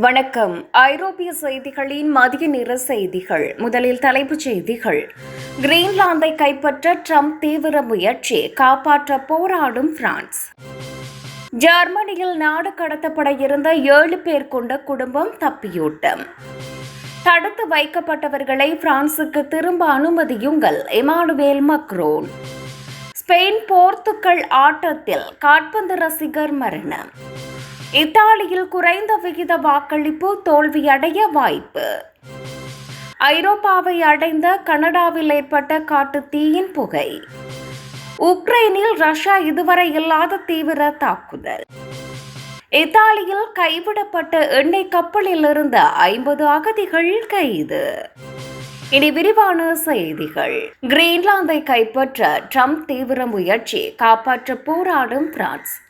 வணக்கம். ஐரோப்பிய செய்திகளின் மதிய நிற செய்திகள். முதலில் தலைப்புச் செய்திகள். கிரீன்லாந்தை கைப்பற்ற ட்ரம்ப் தீவிர முயற்சி காப்பாற்ற போராடும் பிரான்ஸ். ஜெர்மனியில் நாடு கடத்தப்பட இருந்த ஏழு பேர் கொண்ட குடும்பம் தப்பியூட்டம். தடுத்து வைக்கப்பட்டவர்களை பிரான்சுக்கு திரும்ப அனுமதியுங்கள் இமானுவேல் மக்ரோன். ஸ்பெயின் போர்த்துக்கல் ஆட்டத்தில் காட்பந்து ரசிகர் மரணம். இத்தாலியில் குறைந்த விகித வாக்களிப்பு தோல்வியடைய வாய்ப்பு. ஐரோப்பாவை அடைந்த கனடாவில் ஏற்பட்ட காட்டு தீயின் புகை. உக்ரைனில் ரஷ்யா இதுவரை இல்லாத தீவிர தாக்குதல். இத்தாலியில் கைவிடப்பட்ட எண்ணெய் கப்பலில் இருந்த ஐம்பது அகதிகள் கைது. இனி விரிவான செய்திகள். கிரீன்லாந்தை கைப்பற்ற ட்ரம்ப் தீவிர முயற்சி காப்பாற்ற போராடும் பிரான்ஸ்.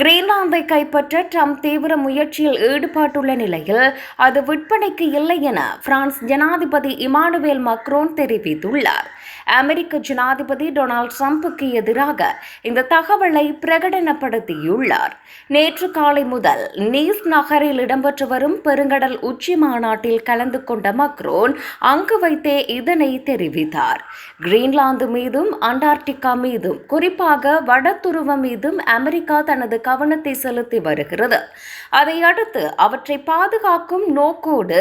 கிரீன்லாந்தை கைப்பற்ற ட்ரம்ப் தீவிர முயற்சியில் ஈடுபட்டுள்ள நிலையில் அது விற்பனைக்கு இல்லை என பிரான்ஸ் ஜனாதிபதி இமானுவேல் மக்ரோன் தெரிவித்துள்ளார். அமெரிக்க ஜனாதிபதி டொனால்ட் ட்ரம்புக்கு எதிராக இந்த தகவலை பிரகடனப்படுத்தியுள்ளார். நேற்று காலை முதல் நீஸ் நகரில் இடம்பெற்று வரும் பெருங்கடல் உச்சி மாநாட்டில் கலந்து கொண்ட மக்ரோன் அங்கு வைத்தே இதனை தெரிவித்தார். கிரீன்லாந்து மீதும் அண்டார்டிகா மீதும் குறிப்பாக வடதுருவ மீதும் அமெரிக்கா தனது கவனத்தை செலுத்தி வருகிறது. அதையடுத்து அவற்றை பாதுகாக்கும் நோக்கோடு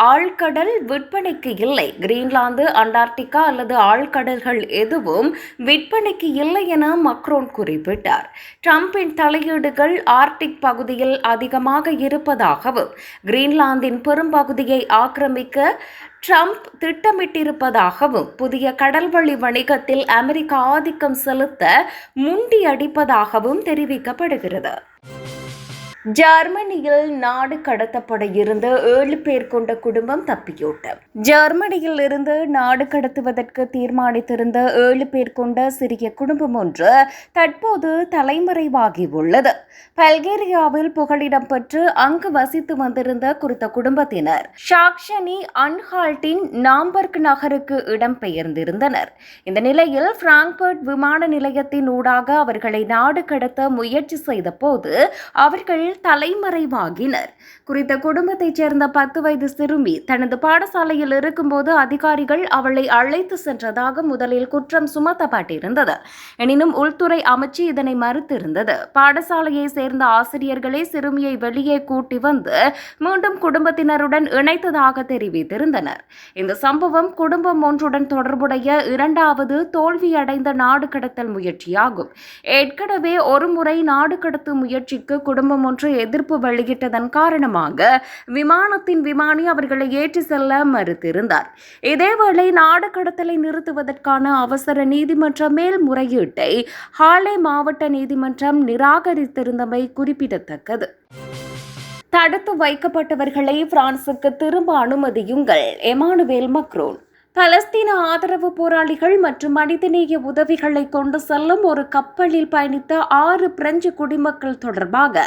ஆழ்கடல் விற்பனைக்கு இல்லை. கிரீன்லாந்து அண்டார்டிகா அல்லது ஆழ்கடல்கள் எதுவும் விற்பனைக்கு இல்லை என மக்ரோன் குறிப்பிட்டார். ட்ரம்பின் தலையீடுகள் ஆர்டிக் பகுதியில் அதிகமாக இருப்பதாகவும் கிரீன்லாந்தின் பெரும்பகுதியை ஆக்கிரமிக்க ட்ரம்ப் திட்டமிட்டிருப்பதாகவும் புதிய கடல்வழி வணிகத்தில் அமெரிக்கா ஆதிக்கம் செலுத்த முண்டியடிப்பதாகவும் தெரிவிக்கப்படுகிறது. ஜெர்மனியில் நாடு கடத்தப்பட இருந்த ஏழு பேர் கொண்ட குடும்பம் தப்பியோட்டம் ஜெர்மனியில் இருந்து நாடு கடத்துவதற்கு தீர்மானித்திருந்த ஏழு பேர் கொண்ட சிறிய குடும்பம் ஒன்று தற்போது தலைமறைவாகி உள்ளது. பல்கேரியாவில் புகலிடம் பெற்று அங்கு வசித்து வந்திருந்த குறித்த குடும்பத்தினர் ஷாக்ஷனி அன்ஹால்டின் நாம்பர்க் நகருக்கு இடம் பெயர்ந்திருந்தனர் இந்த நிலையில் பிராங்க்பர்ட் விமான நிலையத்தின் ஊடாக அவர்களை நாடு கடத்த முயற்சி செய்த போது அவர்கள் தலைமறைவாகினர். குறித்த குடும்பத்தைச் சேர்ந்த பத்து வயது சிறுமி தனது பாடசாலையில் இருக்கும்போது அதிகாரிகள் அவளை அழைத்து சென்றதாக முதலில் குற்றம் சுமத்தப்பட்டிருந்தது. எனினும் உள்துறை அமைச்சு இதனை மறுத்திருந்தது. பாடசாலையை சேர்ந்த ஆசிரியர்களே சிறுமியை வெளியே கூட்டி வந்து மீண்டும் குடும்பத்தினருடன் இணைத்ததாக தெரிவித்திருந்தனர். இந்த சம்பவம் குடும்பம் ஒன்றுடன் தொடர்புடைய இரண்டாவது தோல்வியடைந்த நாடு கடத்தல் முயற்சியாகும். ஏற்கனவே ஒருமுறை நாடு கடத்தும் முயற்சிக்கு குடும்பம் ஒன்று எதிர்ப்பு வெளியிட்டதன் காரணமாக விமானத்தின் விமானி அவர்களை ஏற்றி செல்ல மறுத்திருந்தார். இதேவேளை நாடு கடத்தலை நிறுத்துவதற்கான அவசர நீதிமன்ற மேல்முறையீட்டை ஹாலே மாவட்ட நீதிமன்றம் நிராகரித்திருந்தமை குறிப்பிடத்தக்கது. தடுத்து வைக்கப்பட்டவர்களை பிரான்சுக்கு திரும்ப அனுமதியுங்கள் எமானுவேல் மக்ரோன். பலஸ்தீன ஆதரவு போராளிகள் மற்றும் மனிதநேய உதவிகளை கொண்டு செல்லும் ஒரு கப்பலில் பயணித்த ஆறு பிரெஞ்சு குடிமக்கள் தொடர்பாக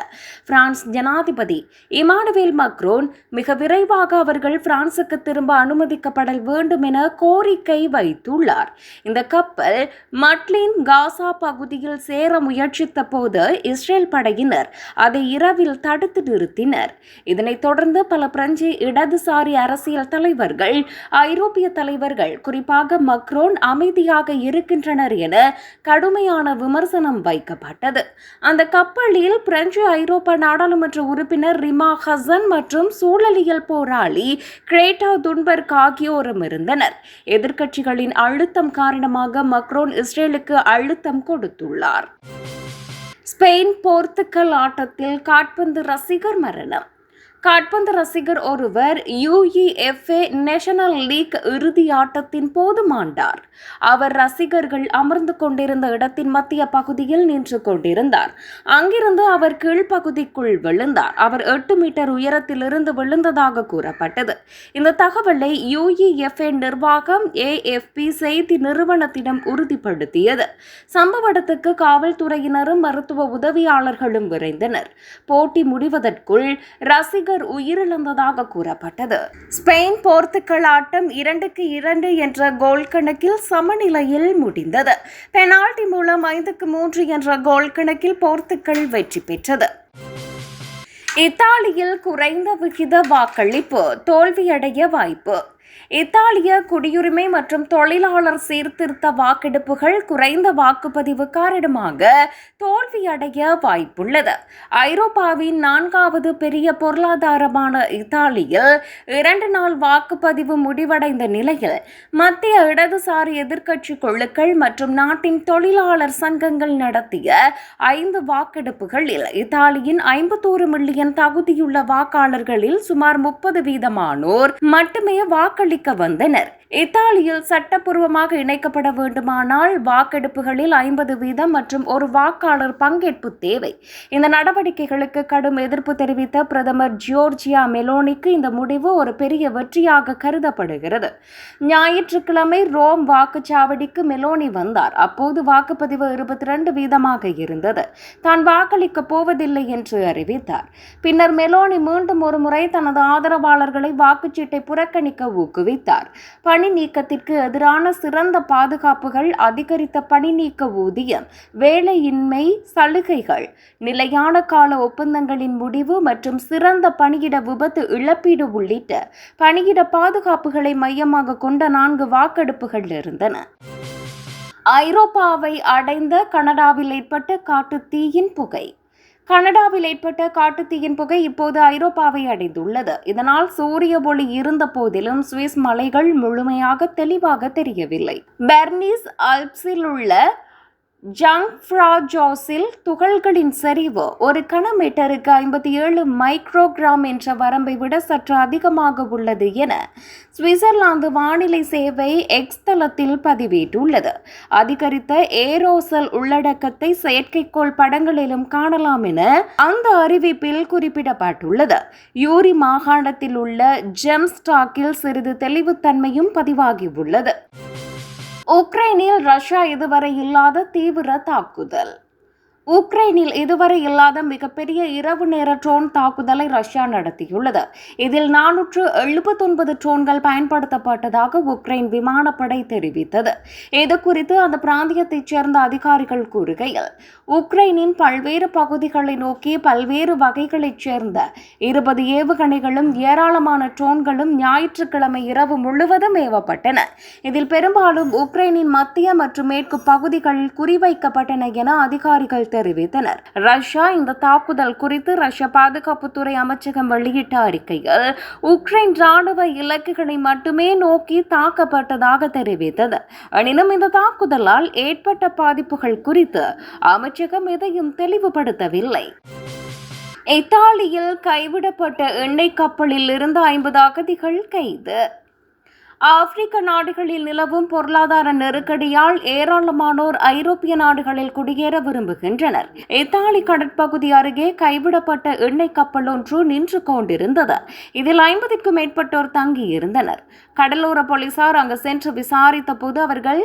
பிரான்ஸ் ஜனாதிபதி இமானுவேல் மக்ரோன் மிக விரைவாக அவர்கள் பிரான்சுக்கு திரும்ப அனுமதிக்கப்பட வேண்டும் என கோரிக்கை வைத்துள்ளார். இந்த கப்பல் மட்லின் காசா பகுதியில் சேர முயற்சித்த போது இஸ்ரேல் படையினர் அதை இரவில் தடுத்து நிறுத்தினர். இதனைத் தொடர்ந்து பல பிரெஞ்சு இடதுசாரி அரசியல் தலைவர்கள் ஐரோப்பிய தலைவர் தலைவர்கள் குறிப்பாக மக்ரோன் அமைதியாக இருக்கின்றனர் என கடுமையான விமர்சனம் வைக்கப்பட்டது. அந்த கப்பலில் பிரெஞ்சு ஐரோப்பா நாடாளுமன்ற உறுப்பினர் ரிமா ஹசன் மற்றும் சூழலியல் போராளி கிரேட்டா துன்பர்க் ஆகியோரும் இருந்தனர். எதிர்க்கட்சிகளின் அழுத்தம் காரணமாக மக்ரோன் இஸ்ரேலுக்கு அழுத்தம் கொடுத்துள்ளார். ஸ்பெயின் போர்த்துக்கல் ஆட்டத்தில் காட்பந்து ரசிகர் மரணம். காட்பந்து ரசிகர் ஒருவர் யுஇஎஃப்ஏ நேஷனல் லீக் இறுதி ஆட்டத்தின் போது மாண்டார். அவர் ரசிகர்கள் அமர்ந்து கொண்டிருந்த இடத்தின் மத்திய பகுதியில் நின்று கொண்டிருந்தார். அங்கிருந்து அவர் கீழ்ப்பகுதிக்குள் விழுந்தார். அவர் எட்டு மீட்டர் உயரத்திலிருந்து விழுந்ததாக கூறப்பட்டது. இந்த தகவலை யுஇஎஃப்ஏ நிர்வாகம் ஏஎஃப்பி செய்தி நிறுவனத்திடம் உறுதிப்படுத்தியது. சம்பவ இடத்துக்கு காவல்துறையினரும் மருத்துவ உதவியாளர்களும் விரைந்தனர். போட்டி முடிவதற்குள் ரசிகர் உயிரிழந்ததாக கூறப்பட்டது. ஸ்பெயின் போர்த்துக்கல் ஆட்டம் இரண்டுக்கு இரண்டு என்ற கோல் கணக்கில் சமநிலையில் முடிந்தது. பெனால்டி மூலம் ஐந்துக்கு மூன்று என்ற கோல் கணக்கில் போர்த்துக்கல் வெற்றி பெற்றது. இத்தாலியில் குறைந்த விகித வாக்களிப்பு தோல்வியடைய வாய்ப்பு. இத்தாலிய குடியுரிமை மற்றும் தொழிலாளர் சீர்திருத்த வாக்கெடுப்புகள் குறைந்த வாக்குப்பதிவு காரணமாக தோல்வியடைய வாய்ப்புள்ளது. ஐரோப்பாவின் நான்காவது பெரிய பொருளாதாரமான இத்தாலியில் இரண்டு நாள் வாக்குப்பதிவு முடிவடைந்த நிலையில் மத்திய இடதுசாரி எதிர்க்கட்சி குழுக்கள் மற்றும் நாட்டின் தொழிலாளர் சங்கங்கள் நடத்திய ஐந்து வாக்கெடுப்புகளில் இத்தாலியின் ஐம்பத்தோரு மில்லியன் தகுதியுள்ள வாக்காளர்களில் சுமார் முப்பது வீதமானோர் மட்டுமே வாக்கு வாக்களிக்க வந்தனர். இத்தாலியில் சட்டப்பூர்வமாக இணைக்கப்பட வேண்டுமானால் வாக்கெடுப்புகளில் ஐம்பது வீதம் மற்றும் ஒரு வாக்காளர் பங்கேற்பு தேவை. இந்த நடவடிக்கைகளுக்கு கடும் எதிர்ப்பு தெரிவித்த பிரதமர் ஜியோர்ஜியா மெலோனிக்கு இந்த முடிவு ஒரு பெரிய வெற்றியாக கருதப்படுகிறது. ஞாயிற்றுக்கிழமை ரோம் வாக்குச்சாவடிக்கு மெலோனி வந்தார். அப்போது வாக்குப்பதிவு இருபத்தி ரெண்டு வீதமாக இருந்தது. தான் வாக்களிக்கப் போவதில்லை என்று அறிவித்தார். பின்னர் மெலோனி மீண்டும் ஒருமுறை தனது ஆதரவாளர்களை வாக்குச்சீட்டை புறக்கணிக்க ஊக்குவித்தார். பணி நீக்கத்திற்கு எதிரான சிறந்த பாதுகாப்புகள் அதிகரித்த பணி நீக்க ஊதியம் வேலையின்மை சலுகைகள் நிலையான கால ஒப்பந்தங்களின் முடிவு மற்றும் சிறந்த பணியிட விபத்து இழப்பீடு உள்ளிட்ட பணியிட பாதுகாப்புகளை மையமாக கொண்ட நான்கு வாக்கெடுப்புகள் இருந்தன. ஐரோப்பாவை அடைந்த கனடாவில் ஏற்பட்ட காட்டுத் தீயின் புகை. கனடாவில் ஏற்பட்ட காட்டுத்தீயின் புகை இப்போது ஐரோப்பாவை அடைந்துள்ளது. இதனால் சூரிய ஒளி இருந்த போதிலும் சுவிஸ் மலைகள் முழுமையாக தெளிவாக தெரியவில்லை. பெர்னிஸ் அல்ப்ஸில் உள்ள ஜங்ஃப்ராஜோஸில் துகள்களின் சரிவு ஒரு கனமீட்டருக்கு ஐம்பத்தி ஏழு மைக்ரோகிராம் என்ற வரம்பை விட சற்று அதிகமாக உள்ளது என சுவிட்சர்லாந்து வானிலை சேவை எக்ஸ் தளத்தில் பதிவிட்டுள்ளது. அதிகரித்த ஏரோசல் உள்ளடக்கத்தை செயற்கைக்கோள் படங்களிலும் காணலாம் என அந்த அறிவிப்பில் குறிப்பிடப்பட்டுள்ளது. யூரி மாகாணத்தில் உள்ள ஜெம்ஸ்டாக்கில் சிறிது தெளிவுத்தன்மையும் பதிவாகியுள்ளது. உக்ரைனில் ரஷ்யா இதுவரை இல்லாத தீவிர தாக்குதல். உக்ரைனில் இதுவரை இல்லாத மிகப்பெரிய இரவு நேர ட்ரோன் தாக்குதலை ரஷ்யா நடத்தியுள்ளது. இதில் நானூற்று எழுபத்தொன்பது ட்ரோன்கள் பயன்படுத்தப்பட்டதாக உக்ரைன் விமானப்படை தெரிவித்தது. இது குறித்து அந்த பிராந்தியத்தைச் சேர்ந்த அதிகாரிகள் கூறுகையில் உக்ரைனின் பல்வேறு பகுதிகளை நோக்கி பல்வேறு வகைகளைச் சேர்ந்த இருபது ஏவுகணைகளும் ஏராளமான ட்ரோன்களும் ஞாயிற்றுக்கிழமை இரவு முழுவதும் ஏவப்பட்டன. இதில் பெரும்பாலும் உக்ரைனின் மத்திய மற்றும் மேற்கு பகுதிகளில் குறிவைக்கப்பட்டன என அதிகாரிகள் தெரிவித்தனர். ரஷ்யா இந்த தாக்குதல் குறித்து ரஷ்ய பாதுகாப்புத்துறை அமைச்சகம் வெளியிட்ட அறிக்கையில் உக்ரைன் ராணுவ இலக்குகளை மட்டுமே நோக்கி தாக்கப்பட்டதாக தெரிவித்தது. எனினும் இந்த தாக்குதலால் ஏற்பட்ட பாதிப்புகள் குறித்து அமைச்சகம் எதையும் தெளிவுபடுத்தவில்லை. இத்தாலியில் கைவிடப்பட்ட எண்ணெய் கப்பலில் இருந்து ஐம்பது அகதிகள் கைது. ஆப்பிரிக்க நாடுகளில் நிலவும் பொருளாதார நெருக்கடியால் ஏராளமானோர் ஐரோப்பிய நாடுகளில் குடியேற விரும்புகின்றனர். இத்தாலி கடற்பகுதி அருகே கைவிடப்பட்ட எண்ணெய் கப்பல் ஒன்று நின்று கொண்டிருந்தது. இதில் ஐம்பதுக்கும் மேற்பட்டோர் தங்கியிருந்தனர். கடலோர போலீசார் அங்கு சென்று விசாரித்த போது அவர்கள்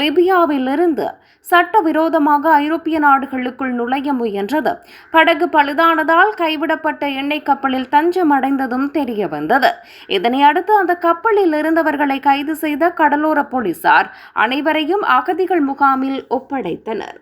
லிபியாவிலிருந்து சட்டவிரோதமாக ஐரோப்பிய நாடுகளுக்குள் நுழைய முயன்றது. படகு பழுதானதால் கைவிடப்பட்ட எண்ணெய் கப்பலில் தஞ்சம் அடைந்ததும் தெரிய வந்தது இதனை அடுத்து அந்த கப்பலில் இருந்தவர்கள் அவர்களை கைது செய்த கடலோர போலீசார் அனைவரையும் அகதிகள் முகாமில் ஒப்படைத்தனர்.